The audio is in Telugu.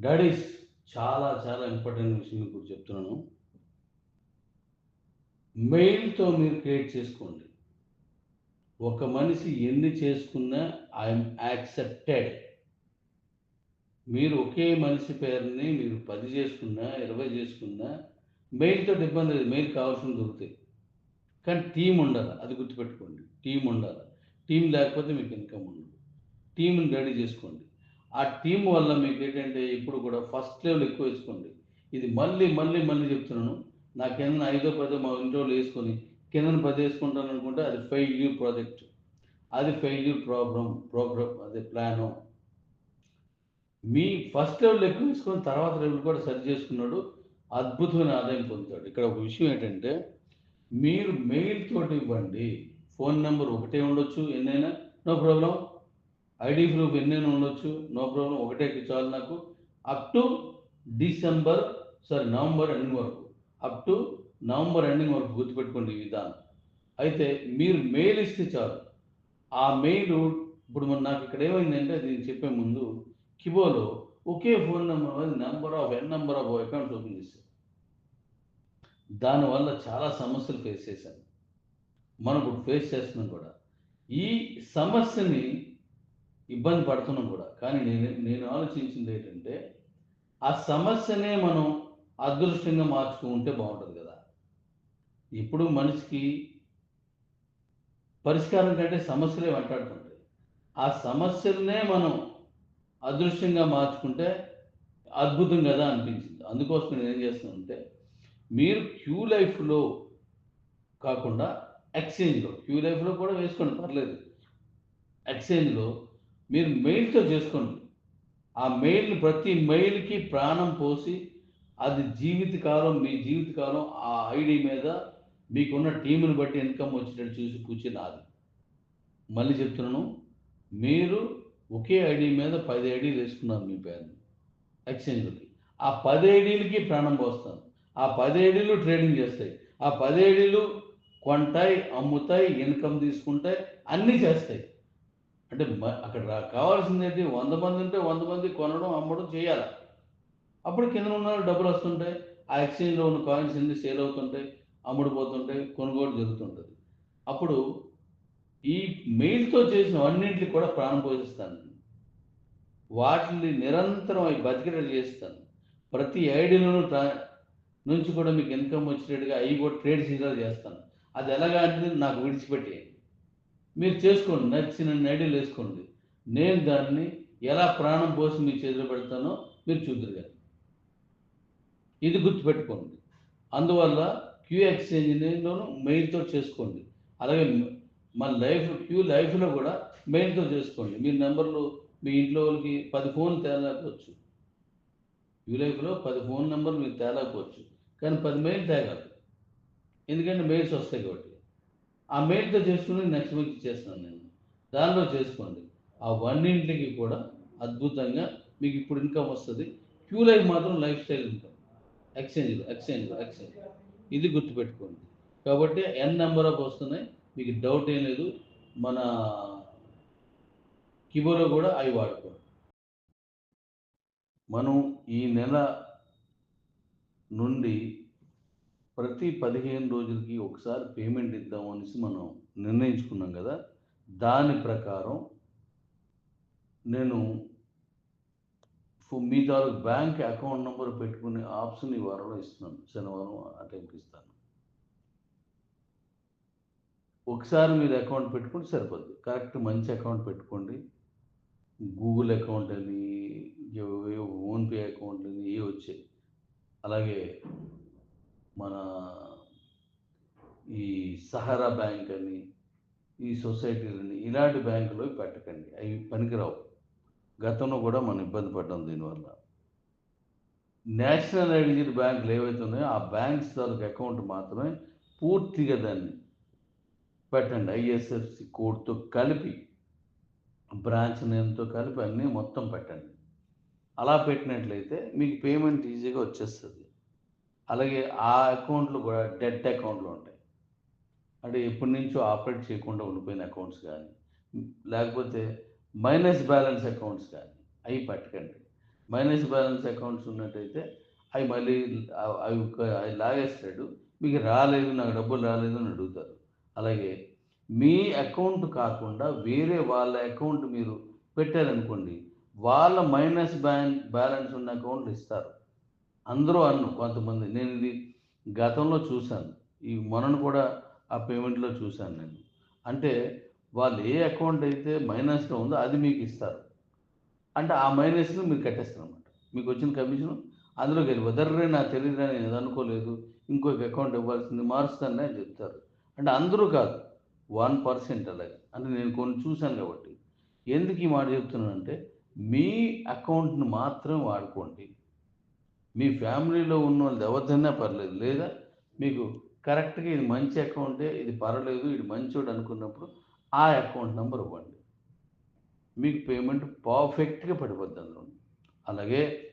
డాడీస్ చాలా చాలా ఇంపార్టెంట్ విషయం మీకు చెప్తున్నాను. మెయిల్తో మీరు క్రియేట్ చేసుకోండి. ఒక మనిషి ఎన్ని చేసుకున్నా ఐఎమ్ యాక్సెప్టెడ్ మీరు ఒకే మనిషి పేరుని మీరు పది చేసుకున్నా ఇరవై చేసుకున్నా మెయిల్తో ఇబ్బంది లేదు. మెయిల్ కావాల్సిన దొరుకుతాయి. కానీ టీం ఉండాలి. అది గుర్తుపెట్టుకోండి. టీం ఉండాలి. టీం లేకపోతే మీకు ఇన్కమ్ ఉండదు. టీంని రెడీ చేసుకోండి. ఆ టీం వల్ల మీకు ఏంటంటే ఇప్పుడు కూడా ఫస్ట్ లెవెల్ ఎక్కువ వేసుకోండి. ఇది మళ్ళీ మళ్ళీ మళ్ళీ చెప్తున్నాను. నా కింద ఐదో పదో మా ఇంట్లో వేసుకొని కింద పది వేసుకుంటాను అనుకుంటే అది ఫెయిల్యూర్ ప్రాజెక్ట్ అది ఫెయిల్యూర్ ప్రాబ్లం ప్రోగ్రామ్ అది ప్లాను మీ ఫస్ట్ లెవెల్ ఎక్కువ వేసుకొని తర్వాత లెవెల్ కూడా సరి చేసుకున్నాడు అద్భుతమైన ఆదాయం పొందుతాడు. ఇక్కడ ఒక విషయం ఏంటంటే మీరు మెయిల్ తోటి ఇవ్వండి. ఫోన్ నెంబర్ ఒకటే ఉండొచ్చు ఎన్నైనా. నో ప్రాబ్లం ఐడి ప్రూఫ్ ఎన్నైనా ఉండొచ్చు. No problem. ఒకటే చాలు నాకు. Up to December sorry November ending వరకు. అప్ టు నవంబర్ ఎండింగ్ వరకు గుర్తుపెట్టుకోండి ఈ విధానం. అయితే మీరు మెయిల్ ఇస్తే చాలు. ఆ మెయిల్ ఇప్పుడు మన నాకు ఇక్కడ ఏమైందంటే నేను చెప్పే ముందు కిబోలో ఒకే phone number number of N number of accounts open చేశాను దానివల్ల చాలా సమస్యలు ఫేస్ చేశాను మనం ఇప్పుడు ఫేస్ చేస్తున్నాం కూడా. ఈ సమస్యని ఇబ్బంది పడుతున్నాం కూడా. కానీ నేను నేను ఆలోచించింది ఏంటంటే ఆ సమస్యనే మనం అదృష్టంగా మార్చుకుంటే బాగుంటుంది కదా. ఇప్పుడు మనిషికి పరిష్కారం కంటే సమస్యలే వెంటాడుతుంటాయి. ఆ సమస్యలనే మనం అదృష్టంగా మార్చుకుంటే అద్భుతం కదా అనిపించింది. అందుకోసం నేను ఏం చేస్తానంటే మీరు క్యూ లైఫ్లో కాకుండా ఎక్స్చేంజ్లో క్యూ లైఫ్లో కూడా వేసుకోండి పర్లేదు. ఎక్స్చేంజ్లో మీరు మెయిల్తో చేసుకోండి. ఆ మెయిల్ ప్రతి మెయిల్కి ప్రాణం పోసి అది జీవితకాలం మీ జీవితకాలం ఆ ఐడి మీద మీకున్న టీముని బట్టి ఇన్కమ్ వచ్చినట్టు చూసి కూర్చుని నాది మళ్ళీ చెప్తున్నాను మీరు ఒకే ఐడి మీద పది ఐడీలు వేసుకున్నారు మీ పేరుని ఎక్స్చేంజ్లకి. ఆ పది ఐడీలకి ప్రాణం పోస్తాను ఆ పది ఐడీలు ట్రేడింగ్ చేస్తాయి. ఆ పది ఐడీలు కొంటాయి అమ్ముతాయి ఇన్కమ్ తీసుకుంటాయి అన్నీ చేస్తాయి. అంటే అక్కడ కావాల్సింది ఏంటి వంద మంది ఉంటే వంద మంది కొనడం అమ్మడం చేయాలి? అప్పుడు కింద ఉన్న డబ్బులు వస్తుంటాయి ఆ ఎక్స్చేంజ్లో ఉన్న కాయిన్స్ అన్ని సేల్ అవుతుంటాయి అమ్ముడుపోతుంటాయి కొనుగోలు జరుగుతుంటుంది. అప్పుడు ఈ మెయిల్తో చేసిన అన్నింటికి కూడా ప్రాణం పోషిస్తాను. వాటిని నిరంతరం అవి బతికేటట్టు చేస్తాను. ప్రతి ఐడిలోనూ ట్రా- నుంచి కూడా మీకు ఇన్కమ్ వచ్చేటట్టుగా అవి కూడా ట్రేడ్ సీజన్ చేస్తాను. అది ఎలాగా అంటే నాకు విడిచిపెట్టేయండి. మీరు చేసుకోండి నచ్చిన ఐడియాలు వేసుకోండి. నేను దాన్ని ఎలా ప్రాణం పోసి మీ చేతిలో పెడతానో మీరు చూద్దరు కానీ ఇది గుర్తుపెట్టుకోండి. అందువల్ల క్యూ ఎక్స్చేంజ్లోను మెయిల్తో చేసుకోండి. అలాగే మన లైఫ్ క్యూ లైఫ్లో కూడా మెయిల్తో చేసుకోండి. మీ నెంబర్లు మీ ఇంట్లో వాళ్ళకి పది ఫోన్లు తేలేకపోవచ్చు. క్యూ లైఫ్లో పది ఫోన్ నెంబర్లు మీరు తేలేకపోవచ్చు. కానీ పది మెయిల్ తేగలరు ఎందుకంటే మెయిల్స్ వస్తాయి కాబట్టి. ఆ మేట్తో చేసుకుని నెక్స్ట్ వీక్ ఇచ్చేస్తాను నేను. దానిలో చేసుకోండి. ఆ వన్నింటికి కూడా అద్భుతంగా మీకు ఇప్పుడు ఇన్కమ్ వస్తుంది. క్యూ లైఫ్ మాత్రం lifestyle income exchange exchange exchange ఇది గుర్తుపెట్టుకోండి. కాబట్టి ఎన్ నెంబర్ ఆఫ్ వస్తున్నాయి. మీకు డౌట్ ఏం లేదు. మన కిబోలో కూడా అవి వాడుకోండి. మనం ఈ నెల నుండి ప్రతి పదిహేను రోజులకి ఒకసారి పేమెంట్ ఇద్దాం అనేసి మనం నిర్ణయించుకున్నాం కదా దాని ప్రకారం నేను మీ తాలూకు బ్యాంక్ అకౌంట్ నెంబర్ పెట్టుకునే ఆప్షన్ ఈ వారంలో ఇస్తున్నాను శనివారం ఆ టైంకి ఇస్తాను. ఒకసారి మీరు అకౌంట్ పెట్టుకుంటే సరిపోద్ది. కరెక్ట్ మంచి అకౌంట్ పెట్టుకోండి. గూగుల్ అకౌంట్ అని ఫోన్పే అకౌంట్ అని ఏ వచ్చాయి. అలాగే మన ఈ సహారా బ్యాంక్ అని ఈ సొసైటీలని ఇలాంటి బ్యాంకులో పెట్టకండి. అవి పనికిరావు. గతంలో కూడా మనం ఇబ్బంది పడ్డాం దీనివల్ల. నేషనల్ ఐడెంటిటీ బ్యాంకులు ఏవైతే ఉన్నాయో ఆ బ్యాంక్స్ తాలూకు అకౌంట్ మాత్రమే పూర్తిగా దాన్ని పెట్టండి. ఐఎస్ఎఫ్సి కోడ్తో కలిపి బ్రాంచ్ నేమ్తో కలిపి అన్నీ మొత్తం పెట్టండి. అలా పెట్టినట్లయితే మీకు పేమెంట్ ఈజీగా వచ్చేస్తుంది. అలాగే ఆ అకౌంట్లు కూడా డెట్ అకౌంట్లు ఉంటాయి. అంటే ఎప్పటి నుంచో ఆపరేట్ చేయకుండా ఉండిపోయిన అకౌంట్స్ కానీ లేకపోతే మైనస్ బ్యాలెన్స్ అకౌంట్స్ కానీ అవి పట్టుకండి మైనస్ బ్యాలెన్స్ అకౌంట్స్ ఉన్నట్టయితే అవి మళ్ళీ అవి అవి లాగేస్తాడు మీకు రాలేదు నాకు డబ్బులు రాలేదు అని అడుగుతారు. అలాగే మీ అకౌంట్ కాకుండా వేరే వాళ్ళ అకౌంట్ మీరు పెట్టారనుకోండి వాళ్ళ మైనస్ బ్యాన్ బ్యాలెన్స్ ఉన్న అకౌంట్లు ఇస్తారు. అందరూ అన్ను కొంతమంది. నేను ఇది గతంలో చూశాను. ఈ మొన్నను కూడా ఆ పేమెంట్లో చూశాను నేను. అంటే వాళ్ళు ఏ అకౌంట్ అయితే మైనస్లో ఉందో అది మీకు ఇస్తారు. అంటే ఆ మైనస్ని మీరు కట్టేస్తారు అనమాట మీకు వచ్చిన కమిషన్ అందులోకి వెళ్ళి నా నాకు తెలియదు నేను ఇది అనుకోలేదు ఇంకొక అకౌంట్ ఇవ్వాల్సింది మారుస్తానని అని చెప్తారు. అంటే అందరూ కాదు. వన్ పర్సెంట్ అలాగే అంటే నేను కొన్ని చూశాను కాబట్టి. ఎందుకు ఈ మాట చెప్తున్నానంటే మీ అకౌంట్ని మాత్రం వాడుకోండి. మీ ఫ్యామిలీలో ఉన్న వాళ్ళు ఎవరిదైనా పర్లేదు. లేదా మీకు కరెక్ట్గా ఇది మంచి అకౌంటే ఇది పర్లేదు ఇది మంచోడు అనుకున్నప్పుడు ఆ అకౌంట్ నెంబర్ ఇవ్వండి. మీకు పేమెంట్ పర్ఫెక్ట్గా పడిపోద్ది అందులో అలాగే